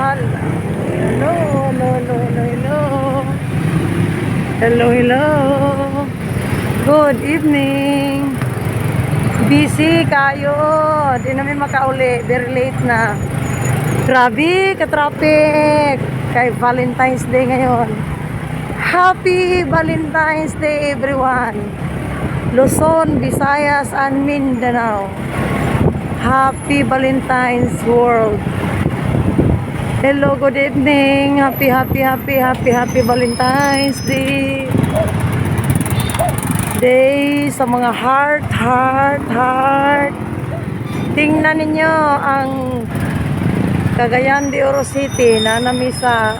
Hala. Hello, hello, hello, hello, hello. Hello, hello. Good evening. Busy kayo. Di namin makauli. Very late na. Grabe, ka-traffic. Kay Valentine's Day ngayon. Happy Valentine's Day, everyone. Luzon, Visayas, and Mindanao. Happy Valentine's World. Hello, good evening. Happy, happy, happy, happy, happy Valentine's Day. Day sa mga heart, heart, heart. Tingnan ninyo ang Cagayan de Oro City na nami sa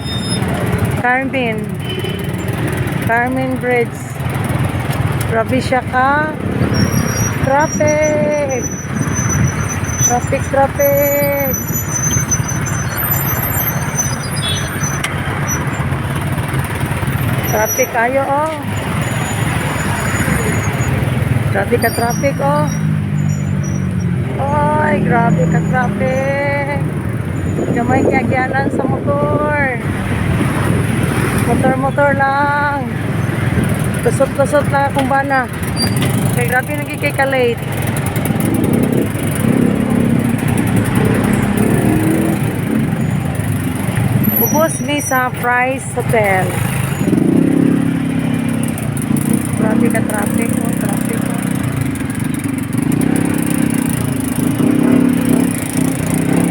Carmen. Carmen Bridge. Grabe siya ka. Traffic. Traffic, traffic. Traffic kayo, oh. Grabe ka traffic, oh. Ay, grabe ka traffic. Gamay kagyanan sa motor. Motor-motor lang. Kusot-kusot lang akong bana. Kaya grabe nagkikay ka late. Ubus mi sa Price Hotel. Grabe ka traffic, oh, traffic. Oh.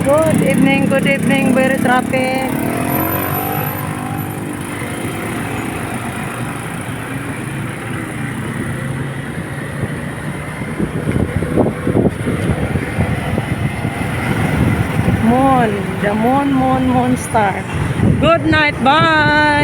Good evening, good evening, very traffic. Moon, the moon, moon, moon star. Good night, bye!